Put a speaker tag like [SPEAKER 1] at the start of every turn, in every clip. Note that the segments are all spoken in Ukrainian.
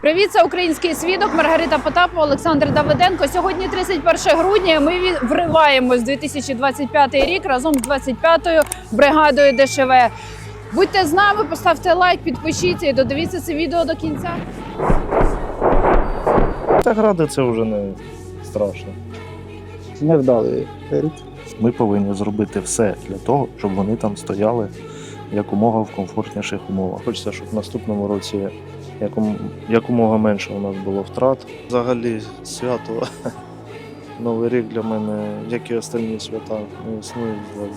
[SPEAKER 1] Привіт, це український свідок Маргарита Потапова, Олександр Давиденко. Сьогодні 31 грудня. Ми вриваємось в 2025 рік разом з 25-ю бригадою ДШВ. Будьте з нами, поставте лайк, підпишіться і додивіться це відео до кінця.
[SPEAKER 2] Та гради це вже не страшно.
[SPEAKER 3] невдалий рік.
[SPEAKER 2] Ми повинні зробити все для того, щоб вони там стояли якомога в комфортніших умовах. Хочеться, щоб в наступному році якомога менше у нас було втрат. Взагалі, свято Новий рік для мене, як і останні свята, не існують взагалі.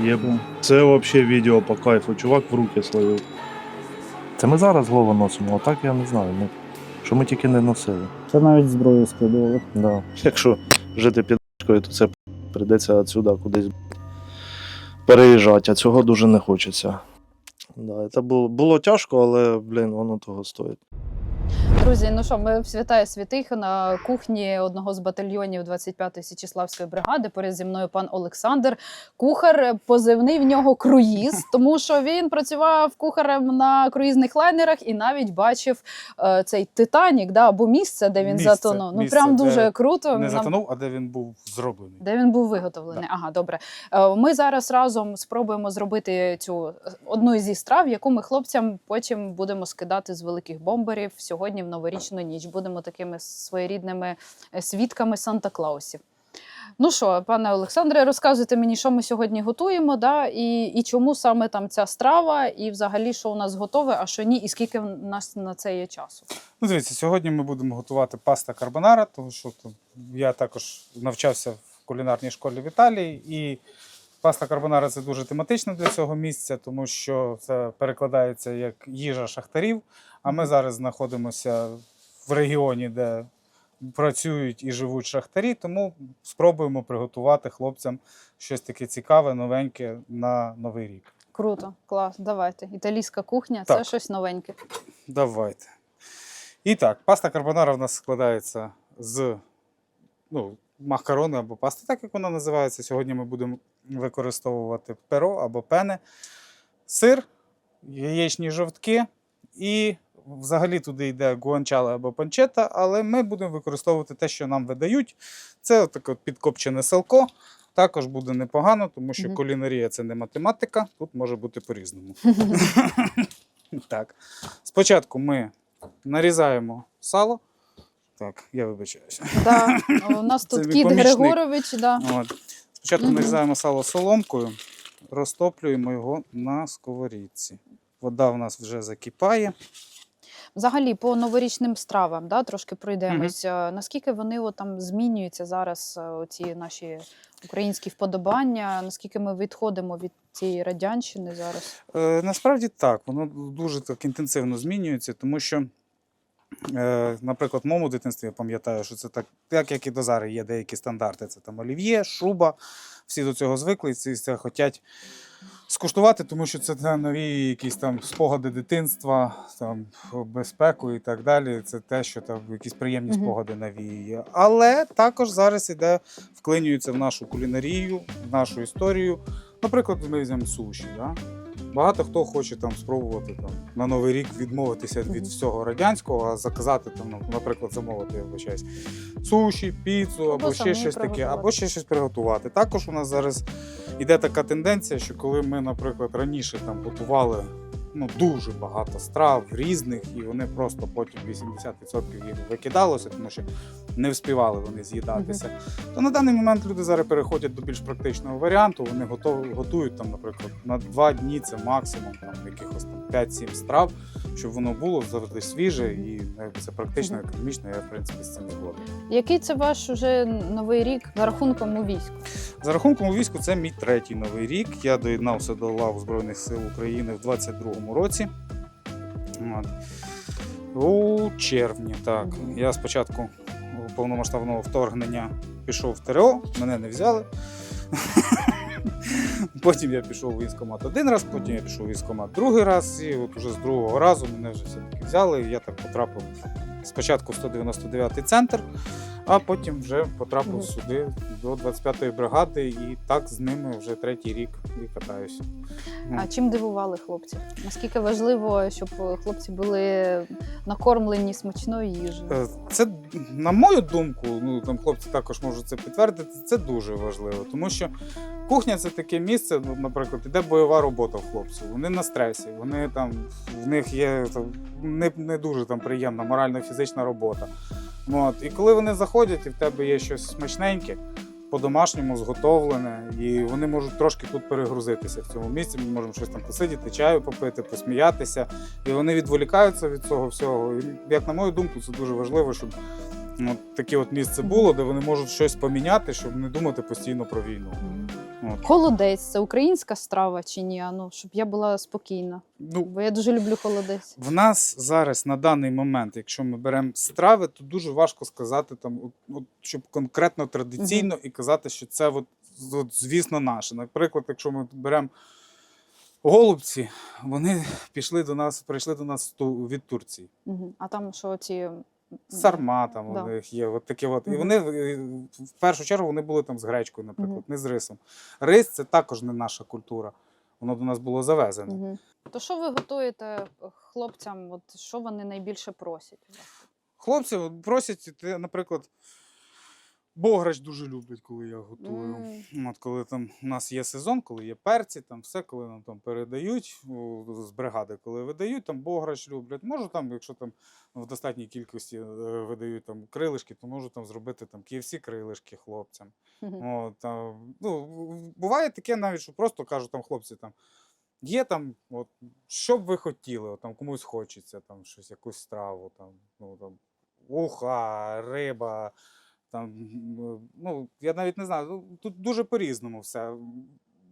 [SPEAKER 2] Єбу. Це взагалі відео по кайфу. Чувак в руки словив. Це ми зараз голову носимо, а так я не знаю. Ну, що ми тільки не носили.
[SPEAKER 3] Це навіть зброю скидували.
[SPEAKER 2] Да. Якщо жити під ***кою, то це прийдеться отсюда кудись переїжджати, а цього дуже не хочеться. Да, це було, було тяжко, але блін, воно того стоїть.
[SPEAKER 1] Друзі, ну що, ми в святая святих на кухні одного з батальйонів 25-ї Січеславської бригади. Поряд зі мною пан Олександр. Кухар позивний в нього круїз, тому що він працював кухарем на круїзних лайнерах і навіть бачив е, цей Титанік, да, або місце, де він
[SPEAKER 4] Місце,
[SPEAKER 1] затонув. Ну
[SPEAKER 4] місце,
[SPEAKER 1] прям
[SPEAKER 4] де
[SPEAKER 1] дуже круто.
[SPEAKER 4] Не
[SPEAKER 1] Нам-
[SPEAKER 4] затонув, а де він був зроблений.
[SPEAKER 1] Де він був виготовлений? Ага, добре. Е, Ми зараз разом спробуємо зробити цю одну зі страв, яку ми хлопцям потім будемо скидати з великих бомберів сьогодні в новорічну ніч. Будемо такими своєрідними е, свідками Санта Клаусів. Ну що, пане Олександре, розказуйте мені, що ми сьогодні готуємо, да, і, і чому саме там ця страва, і взагалі, що у нас готове, а що ні, і скільки в нас на це є часу.
[SPEAKER 4] Ну, дивіться, сьогодні ми будемо готувати паста карбонара, тому що то я також навчався в кулінарній школі в Італії, і паста карбонара це дуже тематично для цього місця, тому що це перекладається як їжа шахтарів. А ми зараз знаходимося в регіоні, де працюють і живуть шахтарі, тому спробуємо приготувати хлопцям щось таке цікаве, новеньке на новий рік.
[SPEAKER 1] Круто, клас, давайте. Італійська кухня це
[SPEAKER 4] Так.
[SPEAKER 1] щось новеньке.
[SPEAKER 4] Давайте. І так, паста карбонара в нас складається з ну, макарони або пасти, так як вона називається. Сьогодні ми будемо використовувати перо або пене, сир, яєчні жовтки і взагалі туди йде гуанчала або панчета, але ми будемо використовувати те, що нам видають. Це таке підкопчене селко. Також буде непогано, тому що кулінарія це не математика, тут може бути по-різному. Так. Спочатку ми нарізаємо сало. Так, я вибачаюся.
[SPEAKER 1] Да, у нас тут кіт. Григорович, да.
[SPEAKER 4] От. Спочатку нарізаємо сало соломкою, розтоплюємо його на сковорідці. Вода в нас вже закипає.
[SPEAKER 1] Взагалі, по новорічним стравам, да, трошки пройдемось. Е, Наскільки вони от, там змінюються зараз, е, ці наші українські вподобання? Наскільки ми відходимо від цієї радянщини зараз?
[SPEAKER 4] Е, насправді так, воно дуже так інтенсивно змінюється, тому що, е, наприклад, в моєму дитинстві я пам'ятаю, що це так, так як і до зараз є деякі стандарти. Це там олів'є, шуба. Всі до цього звикли, всі це хочуть скуштувати, тому що це нові якісь там спогади дитинства, там безпеку і так далі. Це те, що там якісь приємні спогади навіює. Але також зараз іде, вклинюється в нашу кулінарію, в нашу історію. Наприклад, ми візьмемо суші. Да? Багато хто хоче там спробувати там, на Новий рік відмовитися від всього радянського, а заказати, там, наприклад, замовити, вибачаюсь, суші, піцу або,
[SPEAKER 1] Або
[SPEAKER 4] ще щось таке, або ще щось приготувати. Також у нас зараз іде така тенденція, що коли ми, наприклад, раніше там готували ну, дуже багато страв різних, і вони просто потім 80% їх викидалося, тому що не вспівали вони з'їдатися. То на даний момент люди зараз переходять до більш практичного варіанту. Вони готові, готують там, наприклад, на два дні це максимум там, якихось там 5-7 страв, щоб воно було завжди свіже і ну, якби це практично, економічно. Я в принципі з цим згоден.
[SPEAKER 1] Який це ваш уже новий рік за рахунком у війську?
[SPEAKER 4] За рахунком у війську, це мій третій новий рік. Я доєднався до лав Збройних сил України в 22-му році. От. У червні, так. Я спочатку повномасштабного вторгнення пішов в ТРО, мене не взяли. Потім я пішов у військкомат один раз, потім я пішов у військкомат другий раз, і от уже з другого разу мене вже все-таки взяли. і Я так потрапив спочатку 199-й центр, а потім вже потрапив сюди до 25-ї бригади, і так з ними вже третій рік і катаюся.
[SPEAKER 1] А чим дивували хлопців? Наскільки важливо, щоб хлопці були накормлені смачною їжею?
[SPEAKER 4] Е, Це, на мою думку, ну там хлопці також можуть це підтвердити. Це дуже важливо, тому що кухня це таке місце. Ну, наприклад, іде бойова робота в хлопців. Вони на стресі, вони там в них є там, не, не дуже там приємна морально фізична робота. От. І коли вони заходять, і в тебе є щось смачненьке. По-домашньому зготовлене, і вони можуть трошки тут перегрузитися в цьому місці. Ми можемо щось там посидіти, чаю попити, посміятися. І вони відволікаються від цього всього. І, як на мою думку, це дуже важливо, щоб ну, таке от місце було, де вони можуть щось поміняти, щоб не думати постійно про війну. От.
[SPEAKER 1] Холодець це українська страва чи ні? А Ну, щоб я була спокійна.
[SPEAKER 4] Ну,
[SPEAKER 1] Бо я дуже люблю холодець.
[SPEAKER 4] в нас зараз на даний момент, якщо ми беремо страви, то дуже важко сказати там, от, от, щоб конкретно традиційно і казати, що це от, от, звісно наше. Наприклад, якщо ми беремо голубці, вони пішли до нас, прийшли до нас від Турції.
[SPEAKER 1] Угу. А там що ці
[SPEAKER 4] Сарма там
[SPEAKER 1] Да.
[SPEAKER 4] у них є. От такі от. І вони е, в першу чергу вони були там з гречкою, наприклад, не з рисом. Рис це також не наша культура. Воно до нас було завезено.
[SPEAKER 1] Угу. То що ви готуєте хлопцям? От що вони найбільше просять?
[SPEAKER 4] Хлопці просять, наприклад, бограч дуже люблять, коли я готую.
[SPEAKER 1] М.
[SPEAKER 4] От коли там у нас є сезон, коли є перці, там все, коли нам там передають з бригади, коли видають, там бограч люблять. Можу там, якщо там в достатній кількості е, видають там крилишки, то можу там зробити там KFC крилишки хлопцям.
[SPEAKER 1] Мгм.
[SPEAKER 4] От, а, ну, буває таке навіть, що просто кажуть там хлопці там. Є там, от, що б ви хотіли, от, там комусь хочеться, там щось, якусь страву, там, ну, там, уха, риба. Там, ну, я навіть не знаю, ну, тут дуже по-різному все.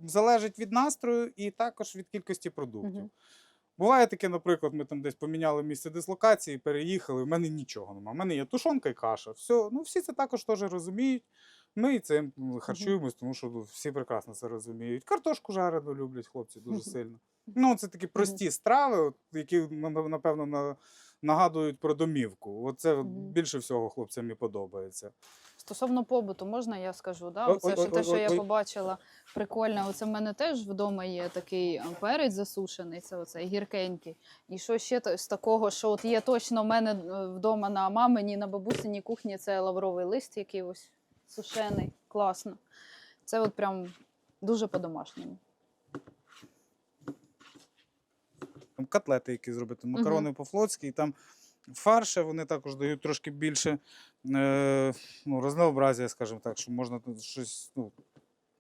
[SPEAKER 4] Залежить від настрою і також від кількості продуктів.
[SPEAKER 1] Мгм.
[SPEAKER 4] Буває таке, наприклад, ми там десь поміняли місце дислокації, переїхали, в мене нічого немає. У мене є тушонка і каша. Все, ну всі це також теж розуміють. Ми і цим харчуємось, тому що ну, всі прекрасно це розуміють. Картошку жарену люблять хлопці дуже сильно. Ну, це такі прості страви, які на- на- напевно на, нагадують про домівку. Оце більше всього хлопцям і подобається.
[SPEAKER 1] Стосовно побуту, можна я скажу? Да? Оце
[SPEAKER 4] ой,
[SPEAKER 1] те, що я побачила прикольне. Оце в мене теж вдома є такий а, перець засушений, це оцей гіркенький. І що ще з такого, що от є точно в мене е, вдома на маминій, на бабусиній кухні, це лавровий лист, який ось сушений. Класно. Це от прям дуже по-домашньому.
[SPEAKER 4] Там котлети, які зробити, макарони по-флотськи, і там фарші вони також дають трошки більше е, ну, разнообразія, скажімо так, що можна тут щось, ну,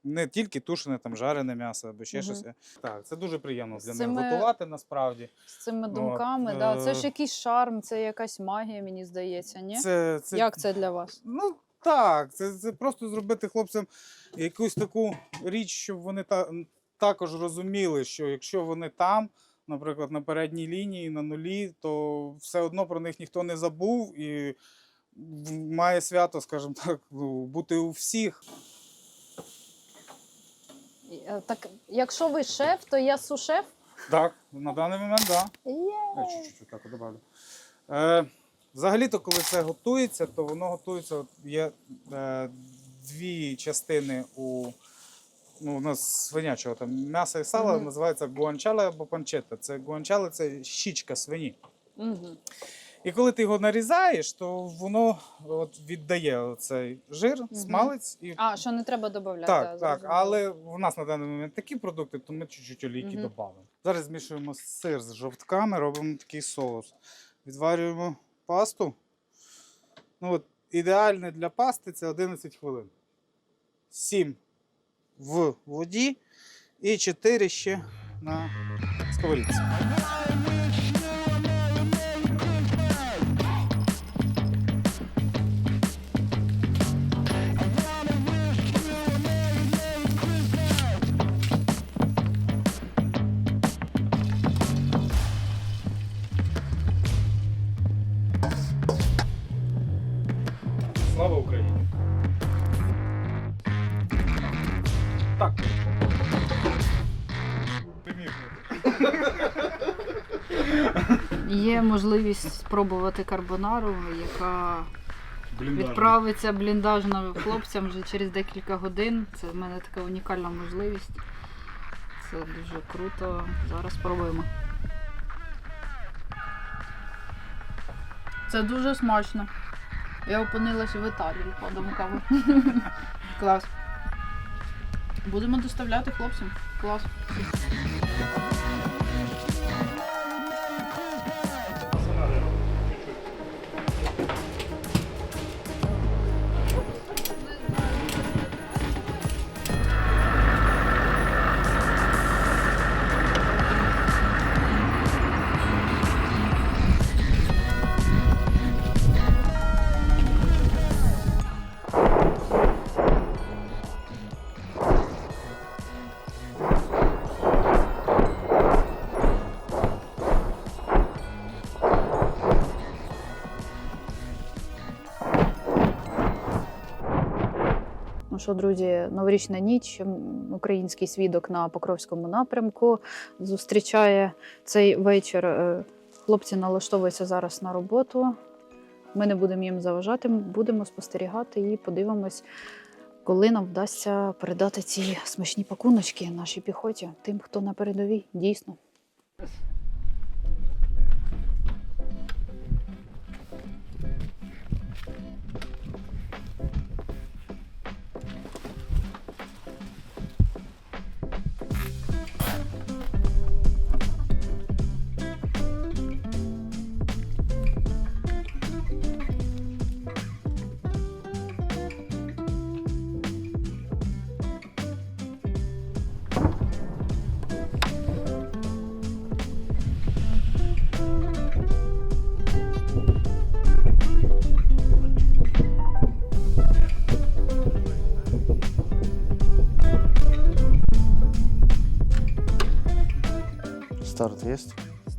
[SPEAKER 4] не тільки тушене, там жарене м'ясо або ще
[SPEAKER 1] Мгм.
[SPEAKER 4] щось. Так, це дуже приємно для
[SPEAKER 1] цими-
[SPEAKER 4] них готувати насправді.
[SPEAKER 1] З цими
[SPEAKER 4] От,
[SPEAKER 1] думками, да. це ж
[SPEAKER 4] е,
[SPEAKER 1] якийсь шарм, це якась магія, мені здається, ні?
[SPEAKER 4] Це, це,
[SPEAKER 1] Як це для вас?
[SPEAKER 4] Ну так, це, це просто зробити хлопцям якусь таку річ, щоб вони та, також розуміли, що якщо вони там, наприклад, на передній лінії, на нулі, то все одно про них ніхто не забув і має свято, скажімо так, ну, бути у всіх.
[SPEAKER 1] Е, Так, якщо ви шеф, то я сушеф.
[SPEAKER 4] Так, на даний момент, так. Да. Я чуть-чуть так добавлю. Е, взагалі-то, коли це готується, то воно готується. От є е, дві частини у. Ну, у нас свинячого там м'яса і сала
[SPEAKER 1] Мгм.
[SPEAKER 4] називається гуанчала або панчета. Це гуанчала це щічка свині.
[SPEAKER 1] Угу.
[SPEAKER 4] І коли ти його нарізаєш, то воно от віддає цей жир, смалець і.
[SPEAKER 1] А, що не треба додати.
[SPEAKER 4] Так, так, але в нас на даний момент такі продукти, то ми чуть-чуть олійки
[SPEAKER 1] Мгм.
[SPEAKER 4] додамо. Зараз змішуємо сир з жовтками, робимо такий соус. Відварюємо пасту. Ну, от, ідеальне для пасти це 11 хвилин. 7 в воді і 4 ще на сковорідці.
[SPEAKER 1] Можливість спробувати карбонару, яка відправиться бліндажно хлопцям вже через декілька годин. Це в мене така унікальна можливість. Це дуже круто. Зараз спробуємо. Це дуже смачно. Я опинилася в Італії подумками. Клас. Будемо доставляти хлопцям. Клас. Що, друзі, новорічна ніч. Український свідок на Покровському напрямку зустрічає цей вечір. Е, Хлопці налаштовуються зараз на роботу. Ми не будемо їм заважати, будемо спостерігати і подивимось, коли нам вдасться передати ці смачні пакуночки нашій піхоті, тим, хто на передовій, дійсно.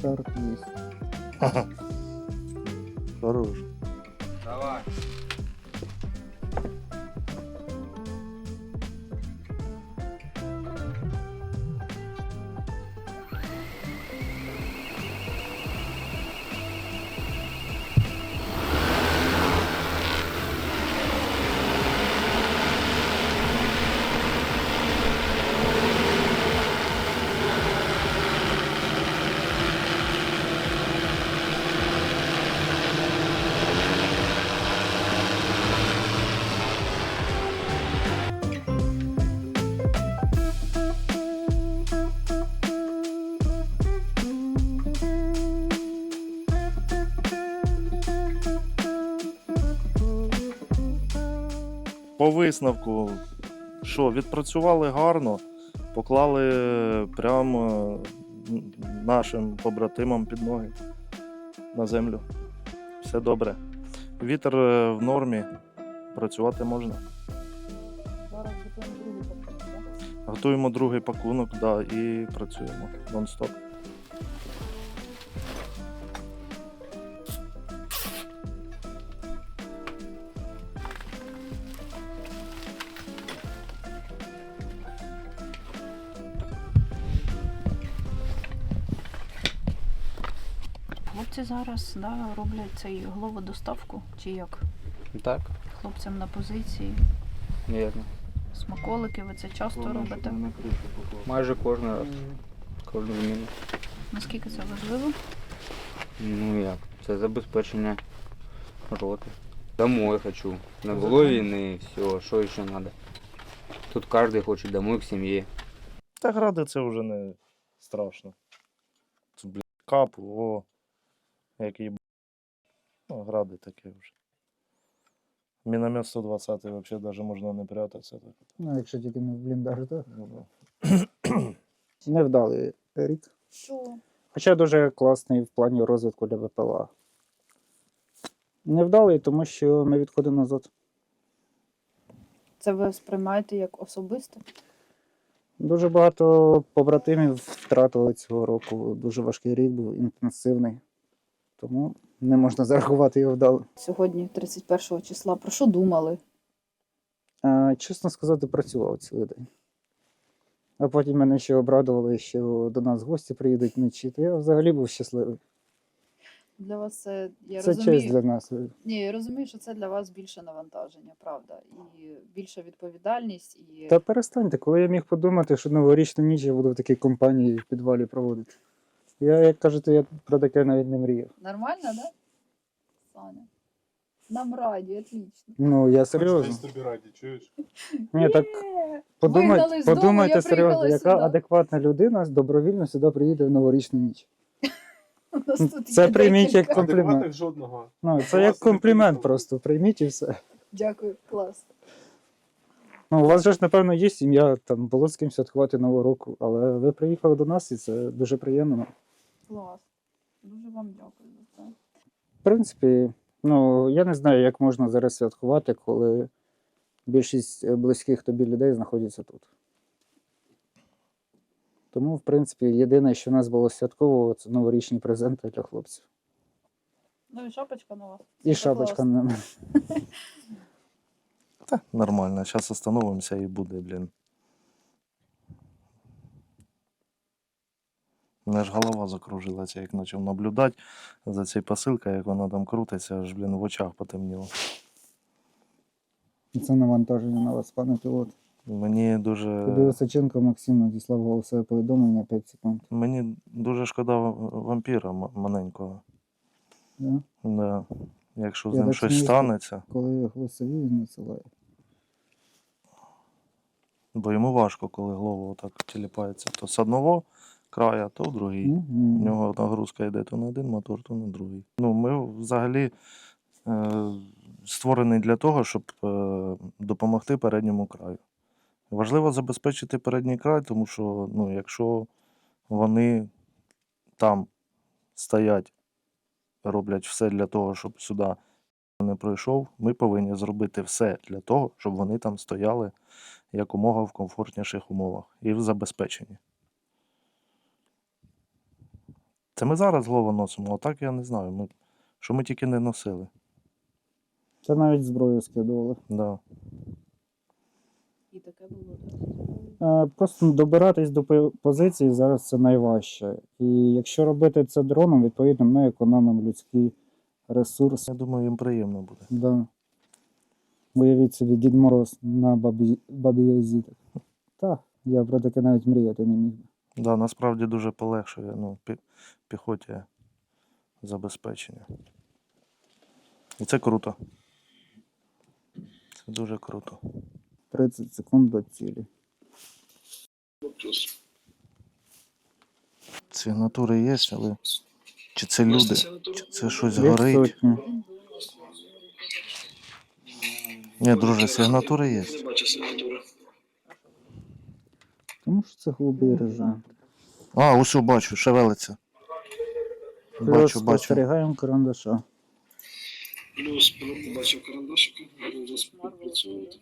[SPEAKER 2] Старт
[SPEAKER 3] есть.
[SPEAKER 2] Хорош.
[SPEAKER 4] Давай.
[SPEAKER 2] Висновку, що відпрацювали гарно, поклали прямо нашим побратимам під ноги на землю. Все добре. Вітер е, в нормі, працювати можна.
[SPEAKER 1] Зараз готуємо другий пакунок,
[SPEAKER 2] Готуємо другий пакунок да, і працюємо нон-стоп.
[SPEAKER 1] Зараз да, роблять цей головодоставку, чи як?
[SPEAKER 5] Так,
[SPEAKER 1] Хлопцям на позиції.
[SPEAKER 5] вірно.
[SPEAKER 1] Смаколики, ви це часто робите.
[SPEAKER 5] Майже кожен раз. Кожну зміну.
[SPEAKER 1] Наскільки це важливо?
[SPEAKER 5] Ну як? Це забезпечення роти. Домой хочу. Не було війни, все, що ще треба. Тут кожен хоче домой к сім'ї.
[SPEAKER 2] Та гради це вже не страшно. Це, блядь, кап, о, який б- ну, гради таке вже. Міномет 120 взагалі навіть можна не прятатися. Так.
[SPEAKER 3] Ну, якщо тільки не в бліндаж, так.
[SPEAKER 2] Ну.
[SPEAKER 3] Невдалий рік.
[SPEAKER 1] Що?
[SPEAKER 3] Хоча дуже класний в плані розвитку для ВПЛА. Невдалий, тому що ми відходимо назад.
[SPEAKER 1] Це ви сприймаєте як особисто?
[SPEAKER 3] Дуже багато побратимів втратили цього року. Дуже важкий рік був, інтенсивний. Тому не можна зарахувати його вдалим.
[SPEAKER 1] Сьогодні, 31 числа, про що думали?
[SPEAKER 3] А, чесно сказати, працював цілий день. А потім мене ще обрадували, що до нас гості приїдуть вночі, то я взагалі був щасливий.
[SPEAKER 1] Для вас це я
[SPEAKER 3] Це
[SPEAKER 1] розумію.
[SPEAKER 3] честь для нас.
[SPEAKER 1] Ні, я розумію, що це для вас більше навантаження, правда, і більша відповідальність, і
[SPEAKER 3] Та перестаньте, коли я міг подумати, що новорічну ніч я буду в такій компанії в підвалі проводити. Я, як кажете, я про таке навіть не мріяв.
[SPEAKER 1] нормально, да? Саня? Нам раді, отлично.
[SPEAKER 3] Ну, я серйозно.
[SPEAKER 6] тобі раді, чуєш?
[SPEAKER 3] Ні, так
[SPEAKER 1] Є!
[SPEAKER 3] подумайте,
[SPEAKER 1] з дому,
[SPEAKER 3] подумайте
[SPEAKER 1] я
[SPEAKER 3] серйозно,
[SPEAKER 1] приїхала
[SPEAKER 3] яка
[SPEAKER 1] сюди.
[SPEAKER 3] адекватна людина добровільно сюди приїде в новорічну ніч.
[SPEAKER 1] У нас тут
[SPEAKER 3] Це
[SPEAKER 1] є
[SPEAKER 3] прийміть
[SPEAKER 1] декілька.
[SPEAKER 3] як комплімент.
[SPEAKER 6] Адекватних жодного.
[SPEAKER 3] Ну, це
[SPEAKER 6] Класно,
[SPEAKER 3] як комплімент просто. Прийміть і все.
[SPEAKER 1] Дякую, клас.
[SPEAKER 3] Ну, у вас же ж, напевно, є сім'я, там було з ким святкувати Нового року, але ви приїхали до нас і це дуже приємно.
[SPEAKER 1] Клас. Дуже вам дякую за це.
[SPEAKER 3] В принципі, ну я не знаю, як можна зараз святкувати, коли більшість е, близьких тобі людей знаходяться тут. Тому, в принципі, єдине, що в нас було святкового, це новорічні презенти для хлопців.
[SPEAKER 1] Ну і шапочка нова.
[SPEAKER 3] І
[SPEAKER 1] Це
[SPEAKER 3] шапочка
[SPEAKER 1] класно.
[SPEAKER 3] на
[SPEAKER 2] Та нормально, зараз остановимося і буде, блін. Мене ж голова закружилася, як почав наблюдати за цією посилкою, як вона там крутиться, аж, блін, в очах потемніло.
[SPEAKER 3] це навантаження на вас, пане пілот.
[SPEAKER 2] Мені
[SPEAKER 3] Тобі
[SPEAKER 2] дуже,
[SPEAKER 3] Височенко Максим надіслав голосове повідомлення 5 секунд.
[SPEAKER 2] мені дуже шкода вампіра маленького.
[SPEAKER 3] Да?
[SPEAKER 2] Да. Якщо з
[SPEAKER 3] Я
[SPEAKER 2] ним
[SPEAKER 3] так
[SPEAKER 2] щось
[SPEAKER 3] сміюся.
[SPEAKER 2] станеться,
[SPEAKER 3] Коли голосові він надсилає.
[SPEAKER 2] бо йому важко, коли голова отак тіліпається. То з одного краю, то в другий. У
[SPEAKER 3] Мгм.
[SPEAKER 2] нього нагрузка йде то на один мотор, то на другий. Ну, ми взагалі е, створені для того, щоб е, допомогти передньому краю. Важливо забезпечити передній край, тому що ну, якщо вони там стоять, роблять все для того, щоб сюди не пройшов, ми повинні зробити все для того, щоб вони там стояли якомога в комфортніших умовах і в забезпеченні. Це ми зараз голову носимо, а так я не знаю. Ми, що ми тільки не носили.
[SPEAKER 3] Це навіть зброю скидували.
[SPEAKER 2] Да.
[SPEAKER 1] І таке було.
[SPEAKER 3] Е, Просто добиратись до позиції зараз це найважче. І якщо робити це дроном, відповідно, ми економимо людський ресурс.
[SPEAKER 2] Я думаю, їм приємно буде.
[SPEAKER 3] Да. Уявіть собі Дід Мороз на бабі, бабі Язі. Так, я про таке навіть мріяти не міг.
[SPEAKER 2] Да, насправді дуже полегшує ну, піхоті забезпечення. І це круто. Це дуже круто.
[SPEAKER 3] 30 секунд до цілі.
[SPEAKER 2] Сигнатури є, але чи це люди, чи це щось горить. Ні, друже, сигнатури є.
[SPEAKER 3] Тому що це голубий режим.
[SPEAKER 2] А, ось бачу, шевелиться. Бачу, бачу.
[SPEAKER 3] спостерігаємо карандаша.
[SPEAKER 7] Плюс бачив карандашика, буду співпрацювати.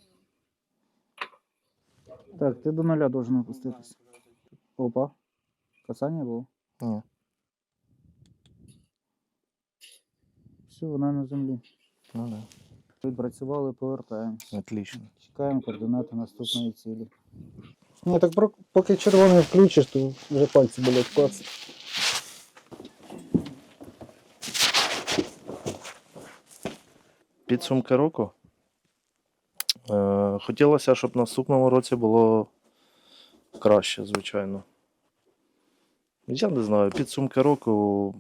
[SPEAKER 3] Так, ти до нуля должен опуститися. Опа. Касання було.
[SPEAKER 2] Ні.
[SPEAKER 3] Все, вона на землі.
[SPEAKER 2] Ну, да.
[SPEAKER 3] Відпрацювали, повертаємось.
[SPEAKER 2] Отлично.
[SPEAKER 3] Чекаємо координати наступної цілі. Ні, так поки червоний включиш, то вже пальці болять клац.
[SPEAKER 2] Підсумки року. Е, хотілося, щоб наступному році було краще, звичайно. Я не знаю, підсумки року.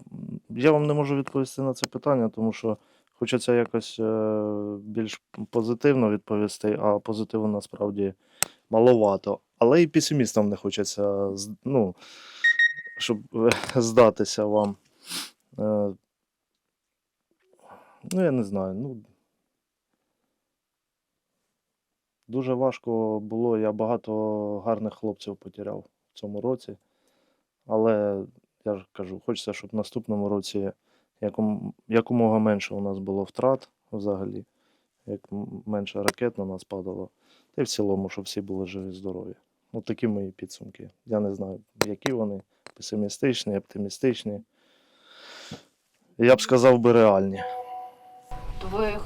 [SPEAKER 2] Я вам не можу відповісти на це питання, тому що хочеться якось е, більш позитивно відповісти, а позитиву насправді маловато. Але і песимістам не хочеться, ну, щоб здатися вам. Е, Ну, я не знаю. Ну, дуже важко було. Я багато гарних хлопців потеряв в цьому році. Але я ж кажу, хочеться, щоб в наступному році яком, якомога менше у нас було втрат взагалі, як менше ракет на нас падало. Та й в цілому, щоб всі були живі здорові. Ну, такі мої підсумки. Я не знаю, які вони песимістичні, оптимістичні. Я б сказав би реальні.
[SPEAKER 1] То ви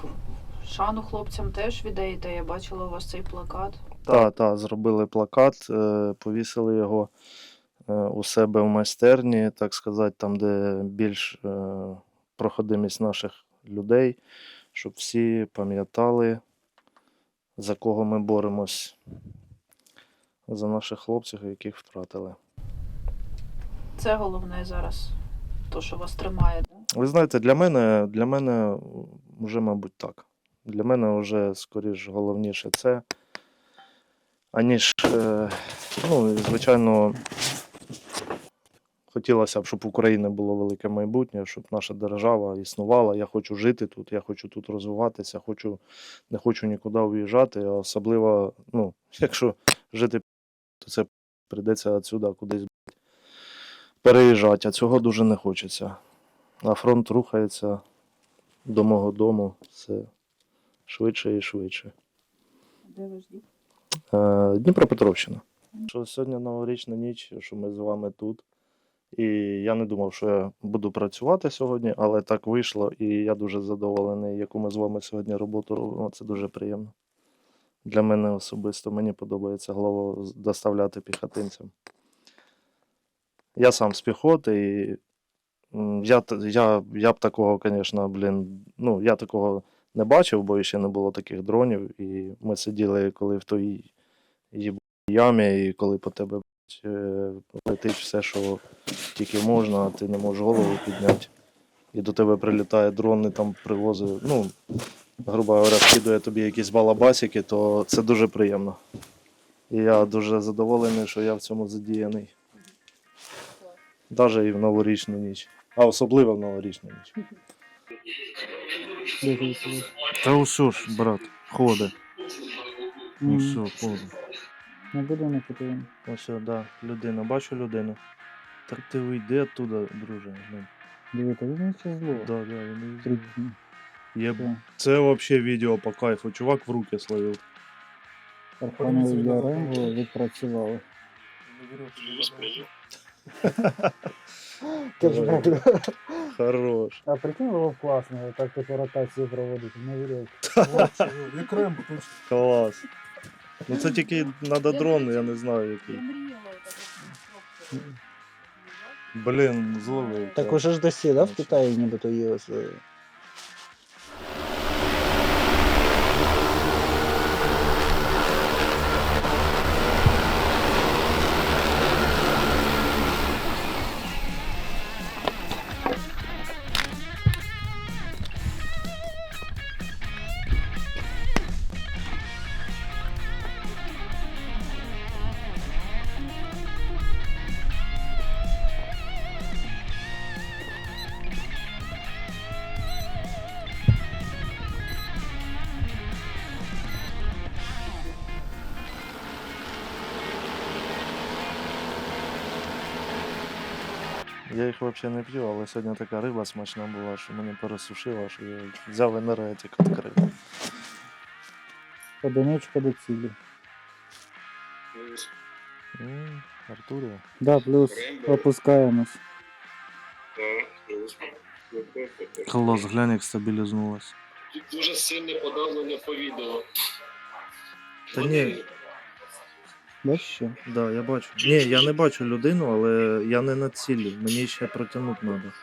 [SPEAKER 1] шану хлопцям теж віддаєте? Я бачила у вас цей плакат.
[SPEAKER 2] Так, так, зробили плакат, е, повісили його е, у себе в майстерні, так сказати, там, де більш е, проходимість наших людей, щоб всі пам'ятали, за кого ми боремось, за наших хлопців, яких втратили.
[SPEAKER 1] Це головне зараз, то, що вас тримає.
[SPEAKER 2] Ви знаєте, для мене, для мене вже, мабуть, так. Для мене вже скоріш головніше це, аніж, е, ну, звичайно, хотілося б, щоб в України було велике майбутнє, щоб наша держава існувала. Я хочу жити тут, я хочу тут розвиватися, хочу, не хочу нікуди уїжджати, особливо, ну, якщо жити, то це прийдеться отсюди кудись переїжджати, а цього дуже не хочеться. А фронт рухається до мого дому все швидше і швидше.
[SPEAKER 1] Де ваш дім?
[SPEAKER 2] Е, Дніпропетровщина. Що сьогодні новорічна ніч, що ми з вами тут. І я не думав, що я буду працювати сьогодні, але так вийшло, і я дуже задоволений, яку ми з вами сьогодні роботу робимо. Це дуже приємно. Для мене особисто мені подобається голову доставляти піхотинцям. Я сам з піхоти, і я, я, я б такого, звісно, блін, ну, я такого не бачив, бо ще не було таких дронів. І ми сиділи, коли в той ямі, і коли по тебе е, летить все, що тільки можна, а ти не можеш голову підняти. І до тебе прилітає дрон, і там привозить, ну, грубо говоря, скидує тобі якісь балабасики, то це дуже приємно. І я дуже задоволений, що я в цьому задіяний. Навіть і в новорічну ніч. А особливо в новорічну ніч. Та усе ж, брат, ходи.
[SPEAKER 3] М,
[SPEAKER 2] ходи.
[SPEAKER 3] Не буде не потрібно.
[SPEAKER 2] Ось, так, да, людина, бачу людину. Так ти вийди оттуда, друже. Ну,
[SPEAKER 3] Дивіться, він ще зло.
[SPEAKER 2] да, да, він
[SPEAKER 3] Три
[SPEAKER 2] і-
[SPEAKER 3] дні.
[SPEAKER 2] Є...
[SPEAKER 3] Все.
[SPEAKER 2] Це взагалі відео по кайфу. Чувак в руки словив.
[SPEAKER 3] Архангел для Рембо відпрацювали.
[SPEAKER 7] Плюс прийняв.
[SPEAKER 3] Кешбек.
[SPEAKER 2] Хорош.
[SPEAKER 3] А прикинь, було б класно, так таку ротацію проводити. Не вірю.
[SPEAKER 6] Як Рембо, точно.
[SPEAKER 2] Клас. Ну це тільки треба дрон, я не знаю який. Блін, зловив.
[SPEAKER 3] Так уже ж досі, да, в Китаї нібито є ось. е,
[SPEAKER 2] Я їх взагалі не п'ю, але сьогодні така риба смачна була, що мені пересушила, що я взяв енергетик відкрив.
[SPEAKER 3] Одиничка до цілі.
[SPEAKER 7] Плюс.
[SPEAKER 2] М, Артурія.
[SPEAKER 3] Да, плюс опускаємось.
[SPEAKER 2] Клас, глянь, як стабілізнулась.
[SPEAKER 7] Тут дуже сильне подавлення по відео.
[SPEAKER 2] Та ні.
[SPEAKER 3] Бачиш що?
[SPEAKER 2] Да, я бачу. Ні, я не бачу людину, але я не на цілі. Мені ще протягнути треба.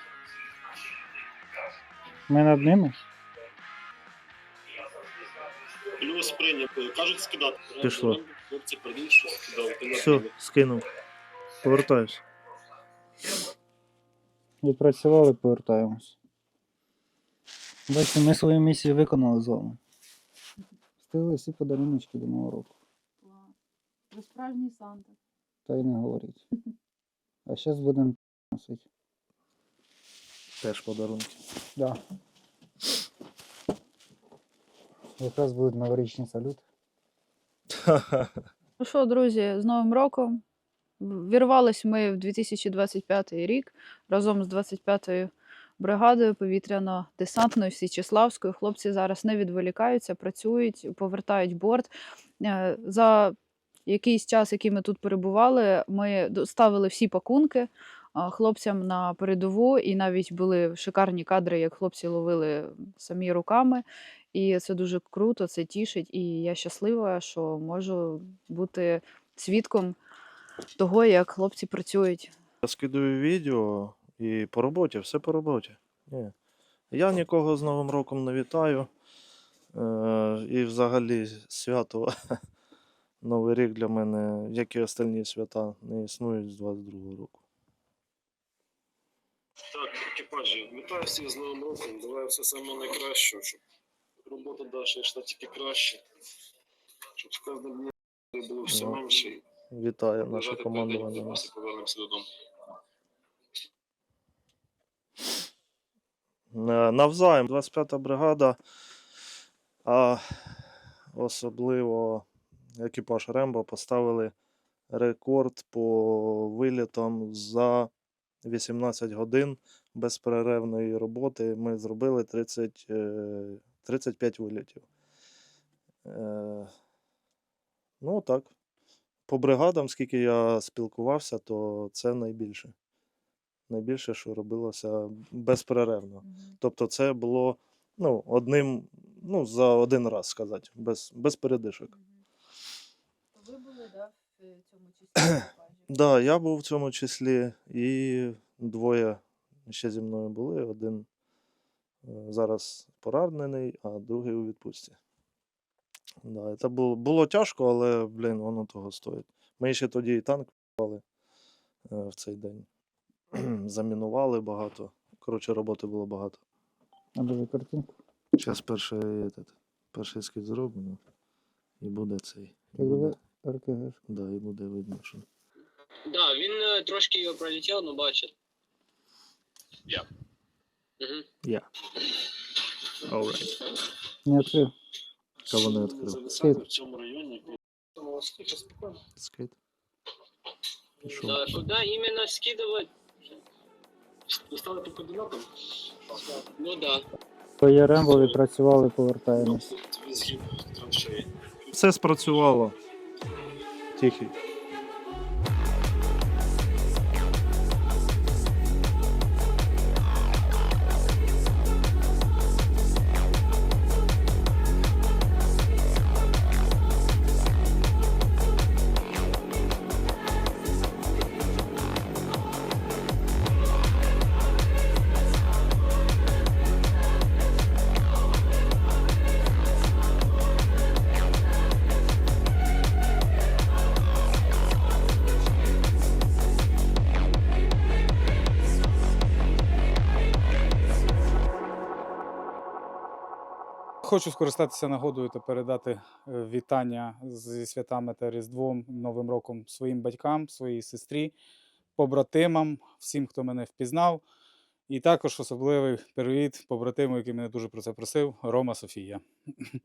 [SPEAKER 3] Ми над ними?
[SPEAKER 7] Плюс прийняв. Кажуть скидати.
[SPEAKER 2] Пішло.
[SPEAKER 7] Хлопці передають, що скидав. Ти
[SPEAKER 2] Все, скинув. Повертаюсь.
[SPEAKER 3] Відпрацювали, повертаємось. Бачите, ми свою місію виконали з вами. Встигли всі подаруночки до Нового року.
[SPEAKER 1] Ви справжній Санта.
[SPEAKER 3] Та й не говоріть. А зараз будемо носити.
[SPEAKER 2] Теж подарунки.
[SPEAKER 3] Да. Якраз будуть новорічні салюти.
[SPEAKER 1] Ну що, друзі, з Новим роком. Вірвались ми в 2025 рік разом з 25-ю бригадою повітряно-десантною Січеславською. Хлопці зараз не відволікаються, працюють, повертають борт. Е, За якийсь час, який ми тут перебували, ми доставили всі пакунки хлопцям на передову, і навіть були шикарні кадри, як хлопці ловили самі руками. І це дуже круто, це тішить. І я щаслива, що можу бути свідком того, як хлопці працюють.
[SPEAKER 2] Я скидаю відео і по роботі, все по роботі. Ні. Я нікого з Новим роком не вітаю. Е, і взагалі свято Новий рік для мене, як і остальні свята, не існують з 22 року.
[SPEAKER 7] Так, екіпажі, вітаю всіх з Новим роком. Давай все саме найкраще, щоб робота далі йшла тільки краще. Щоб з кожним днем було все
[SPEAKER 2] Ну,
[SPEAKER 7] менше.
[SPEAKER 2] Вітаю наше командування.
[SPEAKER 7] повернемося додому.
[SPEAKER 2] Е, Навзаєм, 25-та бригада, а особливо екіпаж Рембо поставили рекорд по вилітам за 18 годин безперервної роботи. Ми зробили 30, е, 35 вилітів. Е, Ну, так. По бригадам, скільки я спілкувався, то це найбільше. Найбільше, що робилося безперервно. Тобто це було ну, одним, ну, за один раз сказати, без, без передишок.
[SPEAKER 1] Були в цьому числі
[SPEAKER 2] Так, да, я був в цьому числі, і двоє ще зі мною були. Один е, зараз поранений, а другий у відпустці. Да, це було, було тяжко, але, блін, воно того стоїть. Ми ще тоді і танк пали в цей день. Замінували багато. Коротше, роботи було багато.
[SPEAKER 3] А дуже картинку.
[SPEAKER 2] Зараз перший, этот, перший ескіз зроблено, і буде цей. І буде,
[SPEAKER 3] РКГ.
[SPEAKER 2] да, і буде видно, що.
[SPEAKER 8] Да, він е, трошки його пролетів, ну бачить.
[SPEAKER 7] Я.
[SPEAKER 8] Угу.
[SPEAKER 2] Я. Alright.
[SPEAKER 3] Не відкрив.
[SPEAKER 2] Кого не відкрив?
[SPEAKER 7] Зависати в цьому районі.
[SPEAKER 2] Скид. Пішов.
[SPEAKER 8] Да, куди іменно скидувати?
[SPEAKER 7] Ви стали по координатам?
[SPEAKER 8] Ну да.
[SPEAKER 3] По Єрембо відпрацювали, повертаємось.
[SPEAKER 2] Все спрацювало. ठीक है।
[SPEAKER 4] Хочу скористатися нагодою та передати е, вітання зі святами та Різдвом Новим роком своїм батькам, своїй сестрі, побратимам, всім, хто мене впізнав. І також особливий привіт побратиму, який мене дуже про це просив, Рома Софія.